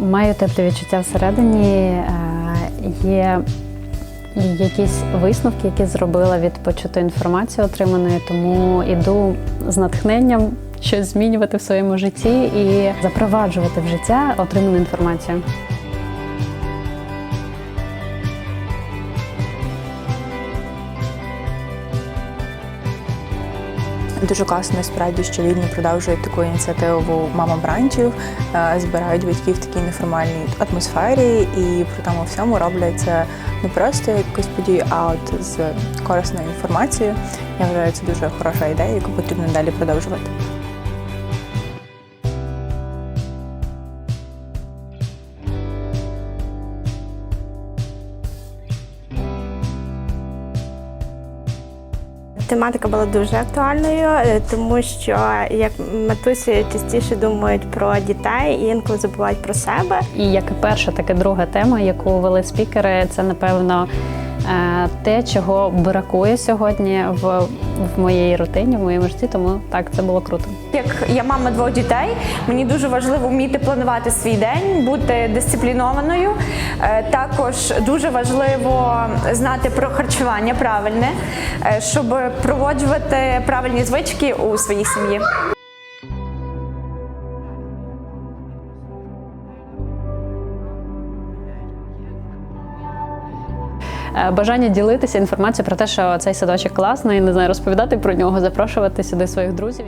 Маю теплі відчуття всередині. Е, Є якісь висновки, які зробила від почутої інформації отриманої, тому іду з натхненням щось змінювати в своєму житті і запроваджувати в життя отриману інформацію. Дуже класно насправді, що Відні продовжують таку ініціативу мама бранчів, е, збирають батьків в такій неформальній атмосфері і при тому всьому роблять це не просто як якусь подію, а от з корисною інформацією. Я вважаю, це дуже хороша ідея, яку потрібно далі продовжувати. Тематика була дуже актуальною, е, тому що як матусі частіше думають про дітей і інколи забувають про себе. І як і перша, так і друга тема, яку вели спікери, це напевно те, чого бракує сьогодні в, в моїй рутині, в моєму житті. Тому так це було круто. Як я мама двох дітей, мені дуже важливо вміти планувати свій день, бути дисциплінованою. Е, Також дуже важливо знати про харчування правильне, е, щоб проводжувати правильні звички у своїй сім'ї. Бажання ділитися інформацією про те, що цей садочок класний, не знаю, розповідати про нього, запрошувати сюди своїх друзів.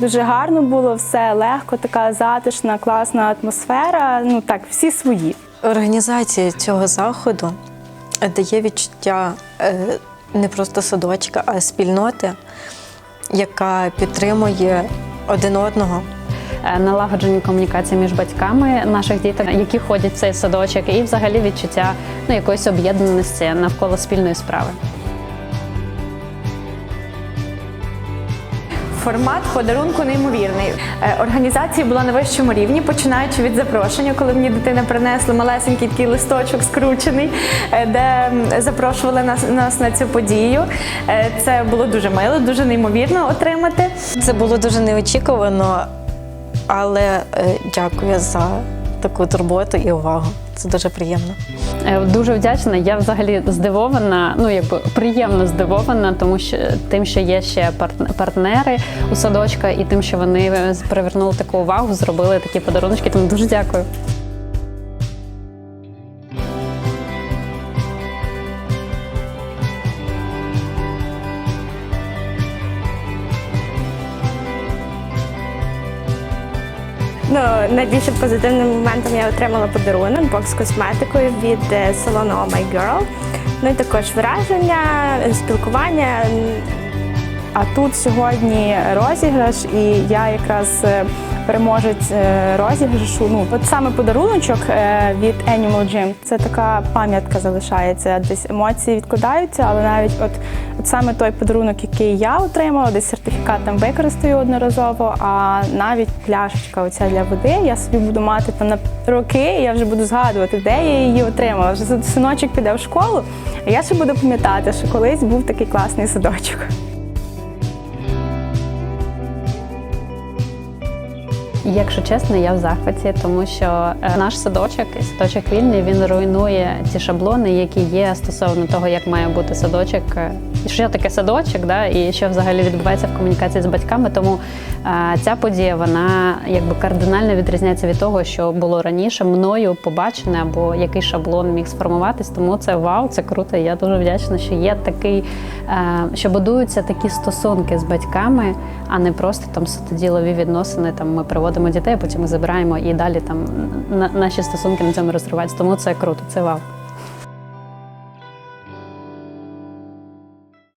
Дуже гарно було, все легко, така затишна, класна атмосфера. Ну так, всі свої. Організація цього заходу дає відчуття е, не просто садочка, а спільноти, яка підтримує один одного. Е, Налагоджені комунікації між батьками наших діток, які ходять в цей садочок, і взагалі відчуття ну, якоїсь об'єднаності навколо спільної справи. Формат подарунку неймовірний. Е, Організація була на вищому рівні, починаючи від запрошення, коли мені дитина принесла малесенький такий листочок скручений, е, де запрошували нас, нас на цю подію. Це було дуже мило, дуже неймовірно отримати. Це було дуже неочікувано, але е, дякую за таку турботу і увагу. Це дуже приємно. Е, Дуже вдячна. Я взагалі здивована, ну якби приємно здивована, тому що тим, що є ще партнери у садочка, і тим, що вони е, привернули таку увагу, зробили такі подарунки. Тому дуже дякую. Ну, найбільше позитивним моментом я отримала подарунок бокс косметикою від е, салону Oh My Girl. Ну і також враження, спілкування. А тут сьогодні розіграш, і я якраз е, переможець е, розіграшу. Ну, от саме подаруночок е, від Animal Gym. Це така пам'ятка залишається. Десь емоції відкладаються, але навіть от, от саме той подарунок, який я отримала, десь сертифікат там використаю одноразово, а навіть пляшечка оця для води, я собі буду мати там на роки, і я вже буду згадувати, де я її отримала. Вже синочок піде в школу, а я ще буду пам'ятати, що колись був такий класний садочок. Якщо чесно, я в захваті, тому що е, наш садочок, садочок вільний, він руйнує ці шаблони, які є стосовно того, як має бути садочок, е, що таке садочок, да, і що взагалі відбувається в комунікації з батьками. Тому е, ця подія вона якби кардинально відрізняється від того, що було раніше мною побачене, або який шаблон міг сформуватись. Тому це вау, це круто. Я дуже вдячна, що є такий, що будуються такі стосунки з батьками, а не просто там судоділові відносини. Там ми приводимо дітей, а потім ми забираємо і далі там на- наші стосунки на цьому розриваються. Тому це круто, це вау.